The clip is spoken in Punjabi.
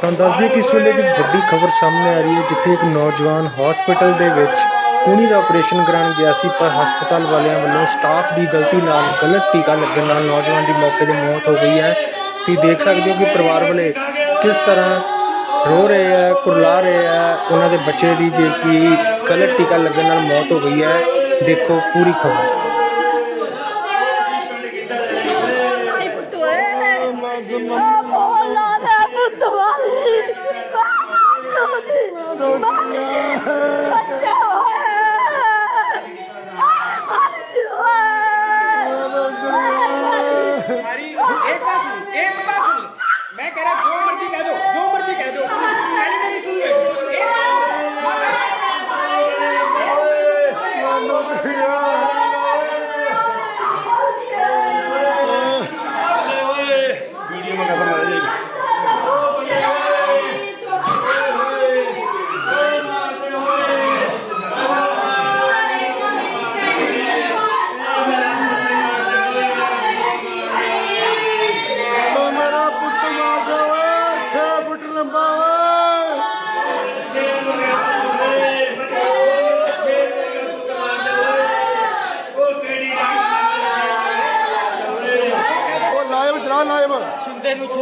ਤਾਂ ਦੱਸ ਦਈਏ ਕਿ ਇਸ ਵੇਲੇ ਦੀ ਵੱਡੀ ਖਬਰ ਸਾਹਮਣੇ ਆ ਰਹੀ ਹੈ ਜਿੱਥੇ ਇੱਕ ਨੌਜਵਾਨ ਹਸਪੀਟਲ ਦੇ ਵਿੱਚ ਕੂਣੀ ਦਾ ਆਪਰੇਸ਼ਨ ਕਰਾਉਣ ਗਿਆ ਸੀ ਪਰ ਹਸਪਤਾਲ ਵਾਲਿਆਂ ਵੱਲੋਂ ਸਟਾਫ ਦੀ ਗਲਤੀ ਨਾਲ ਗਲਤ ਟੀਕਾ ਲੱਗਣ ਨਾਲ ਨੌਜਵਾਨ ਦੀ ਮੌਕੇ ਤੇ ਮੌਤ ਹੋ ਗਈ ਹੈ ਤੁਸੀਂ ਦੇਖ ਸਕਦੇ ਹੋ ਕਿ ਪਰਿਵਾਰ ਵਾਲੇ ਕਿਸ ਤਰ੍ਹਾਂ ਰੋ ਰਹੇ ਆ ਕੁਰਲਾ ਰਹੇ ਆ ਉਹਨਾਂ ਦੇ ਬੱਚੇ ਦੀ ਜੇ ਕਿ ਗਲਤ ਟੀਕਾ ਲੱਗਣ ਨਾਲ ਮੌਤ ਹੋ ਗਈ ਹੈ ਦੇਖੋ ਪੂਰੀ ਖਬਰ Ay, puto, eh. Ah, bola de puto, vale. Vamos, vale. हमारी एक बात सुन एक बात सुन मैं कह रहा जो मर्जी कह दो Kırağın ayıbı. Kimden utanıyorsun?